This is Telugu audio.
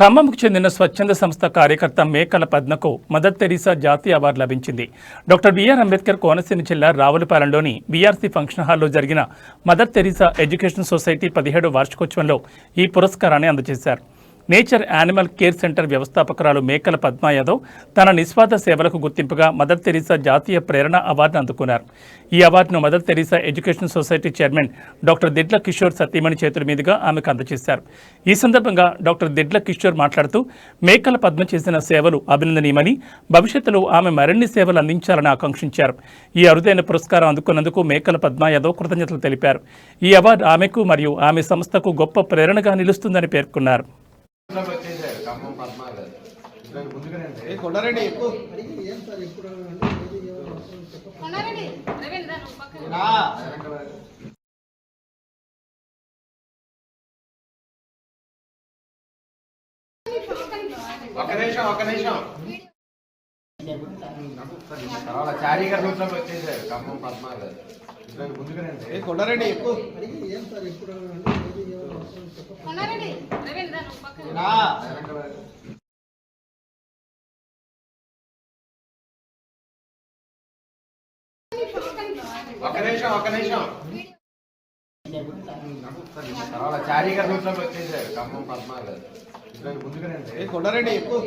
ఖమ్మంకు చెందిన స్వచ్ఛంద సంస్థ కార్యకర్త మేకల పద్మకు మదర్ తెరీసా జాతీయ అవార్డు లభించింది. డాక్టర్ బిఆర్ అంబేద్కర్ కోనసీమ జిల్లా రావులపాలెంలోని బీఆర్సీ ఫంక్షన్ హాల్లో జరిగిన మదర్ తెరీసా ఎడ్యుకేషన్ సొసైటీ పదిహేడు వార్షికోత్సవంలో ఈ పురస్కారాన్ని అందజేశారు. నేచర్ యానిమల్ కేర్ సెంటర్ వ్యవస్థాపకురాలు మేకల పద్మా యాదవ్ తన నిస్వార్థ సేవలకు గుర్తింపుగా మదర్ తెరీసా జాతీయ ప్రేరణ అవార్డును అందుకున్నారు. ఈ అవార్డును mother Teresa education society chairman doctor Didla Kishore సతీమణి చేతుల మీదుగా ఆమెకు అందజేశారు. ఈ సందర్భంగా డాక్టర్ దిడ్ల కిషోర్ మాట్లాడుతూ మేకల పద్మ చేసిన సేవలు అభినందనీయమని భవిష్యత్తులో ఆమె మరిన్ని సేవలు అందించాలని ఆకాంక్షించారు. ఈ అరుదైన పురస్కారం అందుకున్నందుకు మేకల పద్మ యాదవ్ కృతజ్ఞతలు తెలిపారు. ఈ అవార్డు ఆమెకు మరియు ఆమె సంస్థకు గొప్ప ప్రేరణగా నిలుస్తుందని పేర్కొన్నారు. ఇంట్లోకి ఖమ్మం పద్మ గారు ఇంట్లోకి ముందుగానే ఏ కొండారెడ్డి. ఎక్కువ రవీంద్ర పక్కన. ఒక నిమిషం ఒక నిమిషం. తర్వాత చారీ గారు ఇంట్లోకి వచ్చేసారు ఖమ్మం పద్మ గారు ఇంట్లోకి ముందుగానే ఏ కొండారెడ్డి. ఎక్కువ కొన్నారండి రవీంద్ర నువ్వు పక్కన రా. ఒక నిమిషం ఒక నిమిషం. తర్వాత చారీ గారు ఇంట్లోకి వచ్చేసారు. ఖమ్మం పద్మ గారు. ఇంట్లోకి ముందుగానే ఏ కొండారెడ్డి ఎక్కువ